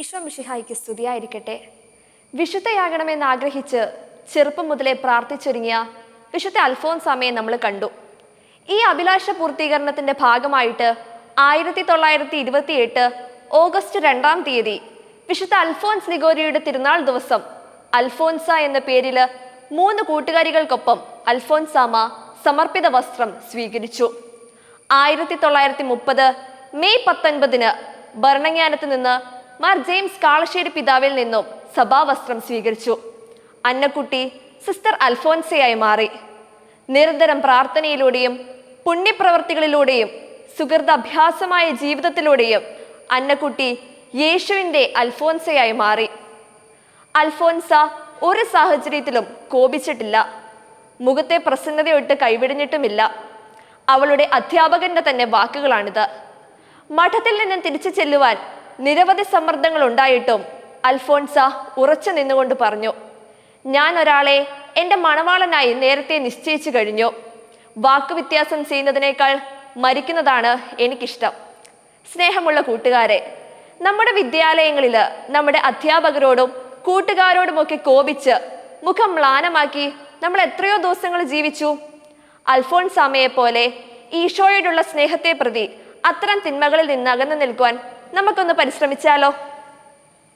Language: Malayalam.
ഈശോ മിഷിഹായിക്ക് സ്തുതിയായിരിക്കട്ടെ. വിശുദ്ധയാകണമെന്ന് ആഗ്രഹിച്ച് ചെറുപ്പം മുതലേ പ്രാർത്ഥിച്ചൊരുങ്ങിയ വിശുദ്ധ അൽഫോൻസാമയെ നമ്മൾ കണ്ടു. ഈ അഭിലാഷ പൂർത്തീകരണത്തിന്റെ ഭാഗമായിട്ട് ആയിരത്തി തൊള്ളായിരത്തി ഇരുപത്തി എട്ട് ഓഗസ്റ്റ് രണ്ടാം തീയതി വിശുദ്ധ അൽഫോൻസ് നിഗോരിയുടെ തിരുനാൾ ദിവസം അൽഫോൻസ എന്ന പേരിൽ മൂന്ന് കൂട്ടുകാരികൾക്കൊപ്പം അൽഫോൻസാമ സമർപ്പിത വസ്ത്രം സ്വീകരിച്ചു. ആയിരത്തി തൊള്ളായിരത്തി മുപ്പത് മെയ് പത്തൊൻപതിന് ഭരണങ്ങാനത്ത് നിന്ന് മാർ ജെയിംസ് കാളശ്ശേരി പിതാവിൽ നിന്നും സഭാവസ്ത്രം സ്വീകരിച്ചു. അന്നക്കുട്ടി സിസ്റ്റർ അൽഫോൻസയായി മാറി. നിരന്തരം പ്രാർത്ഥനയിലൂടെയും പുണ്യപ്രവർത്തികളിലൂടെയും സുഹൃദാഭ്യാസമായ ജീവിതത്തിലൂടെയും അന്നക്കുട്ടി യേശുവിന്റെ അൽഫോൻസയായി മാറി. അൽഫോൻസ ഒരു സാഹചര്യത്തിലും കോപിച്ചിട്ടില്ല. മുഖത്തെ പ്രസന്നതയൊട്ട് കൈവിടിഞ്ഞിട്ടുമില്ല. അവളുടെ അധ്യാപകന്റെ തന്നെ വാക്കുകളാണിത്. മഠത്തിൽ നിന്നും തിരിച്ചു ചെല്ലുവാൻ നിരവധി സമ്മർദ്ദങ്ങൾ ഉണ്ടായിട്ടും അൽഫോൺസ ഉറച്ചു നിന്നുകൊണ്ട് പറഞ്ഞു ഞാൻ ഒരാളെ എന്റെ മണവാളനായി നേരത്തെ നിശ്ചയിച്ചു കഴിഞ്ഞു. വാക്കുവ്യത്യാസം ചെയ്യുന്നതിനേക്കാൾ മരിക്കുന്നതാണ് എനിക്കിഷ്ടം. സ്നേഹമുള്ള കൂട്ടുകാരെ നമ്മുടെ വിദ്യാലയങ്ങളിൽ നമ്മുടെ അധ്യാപകരോടും കൂട്ടുകാരോടുമൊക്കെ കോപിച്ച് മുഖം മ്ലാനമാക്കി നമ്മൾ എത്രയോ ദിവസങ്ങൾ ജീവിച്ചു. അൽഫോൺസാമയെ പോലെ ഈശോയോടുള്ള സ്നേഹത്തെ പ്രതി അത്തരം തിന്മകളിൽ നിന്ന് അകന്നു നിൽക്കുവാൻ നമുക്കൊന്ന് പരിശ്രമിച്ചാലോ?